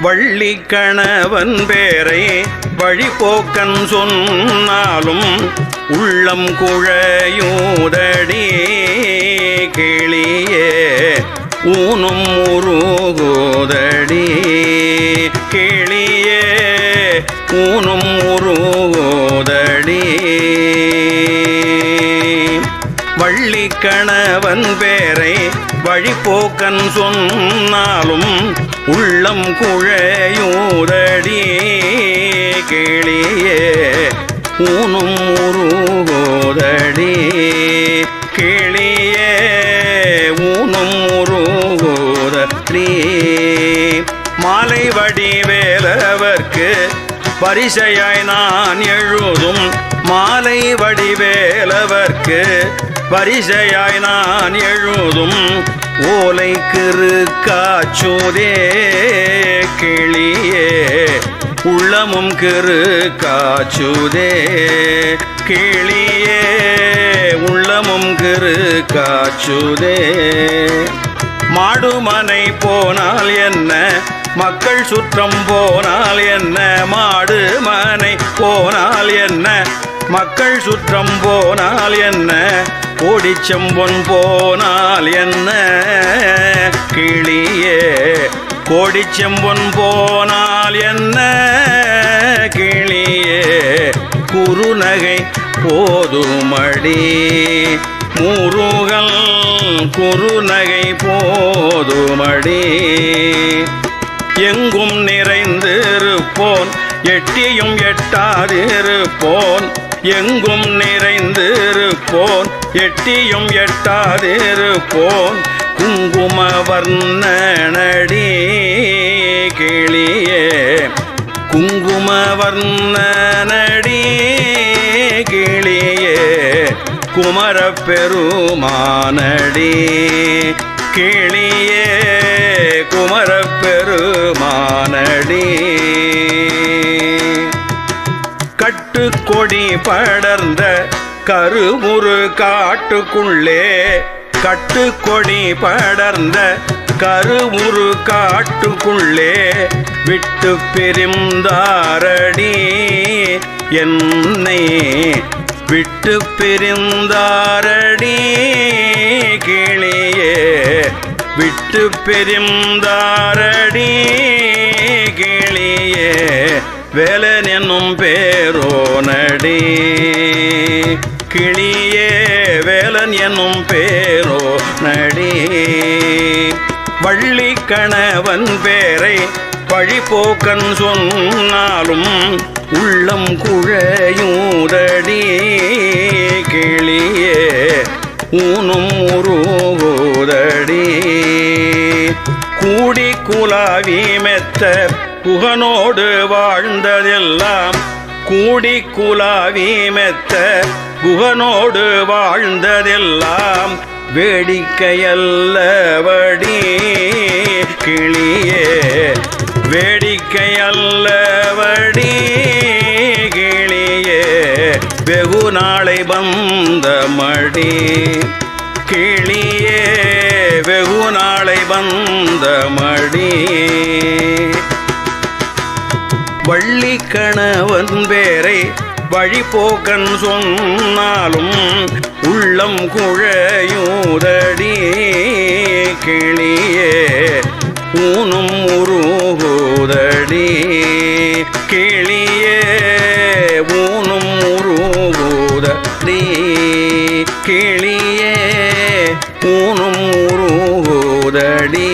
வள்ளி கணவன் பேரை வழிபோக்கன் சொன்னாலும் உள்ளம் குழையூதடி கிளியே ஊனும் உருகோதடி கிளியே ஊனும் உருகோதடி. வள்ளி கணவன் பேரை வழிபோக்கன் சொன்னாலும் உள்ளம் குழையூதடி கிளியே ஊனும் உருகோதடி கிளியே ஊனும் உருகோதடி. மாலை வடிவேலவர்க்கு பரிசையாய் நான் எழுதும் மாலை வடிவேலவர்க்கு பரிசையாய் நான் எழுதும் ஓலை கிரு காச்சுதே கிளியே உள்ளமும் கிரு காச்சுதே கிளியே உள்ளமும் கிரு காச்சுதே. மாடுமனை போனால் என்ன? மக்கள் சுற்றம் போனால் என்ன? மாடு மனை போனால் என்ன? மக்கள் சுற்றம் போனால் என்ன? கோடிச்செம்பொன் போனால் என்ன? கிளியே கோடி செம்பொன் போனால் என்ன? கிளியே குறுநகை போதுமடி. முருகல் குறுநகை போதுமடி. எங்கும் நிறைந்திருப்போன் எட்டியும் எட்டாதிருப்போன். எங்கும் நிறைந்திரு நிறைந்திருப்போன் எட்டியும் எட்டாதிருப்போன் குங்கும வர்ணனடி கிளியே. குங்கும வர்ணனடி கிளியே குமர பெருமானடி கிளியே. குமர பெருமானடி கட்டுக்கொடி படர்ந்த கருமுரு காட்டுக்குள்ளே கட்டு கொடி படர்ந்த கருமுரு காட்டுக்குள்ளே விட்டு பிரிந்தாரடி என்னை விட்டு பிரிந்தாரடி கிளியே. விட்டு பிரிந்தாரடி கிளியே. வேலன் என்னும் பேரோனடி. கிளியே வேலன் என்னும் பேரோ நடி. வள்ளி கணவன் பேரை வழிபோக்கன் சொன்னாலும் உள்ளம் குழையூதடி. கிளியே ஊனும் உருவோதடி கூடி குலாவி மெத்த புகனோடு வாழ்ந்ததெல்லாம் கூடி குலாவீமெத்த குகனோடு புகனோடு வாழ்ந்ததெல்லாம் வேடிக்கையல்லவடி. கிளியே வேடிக்கையல்லவடி. கிளியே வெகு நாளை வந்த மடி கிளியே வெகு நாளை வந்த மடி வள்ளி கணவன் பேரை வழிபோக்கன் சொன்னாலும் உள்ளம் குழையூதடி கிளியே ஊனும் உருகுதடி கிளியே ஊனும் உருகுதடி கிளியே ஊனும் உருகுதடி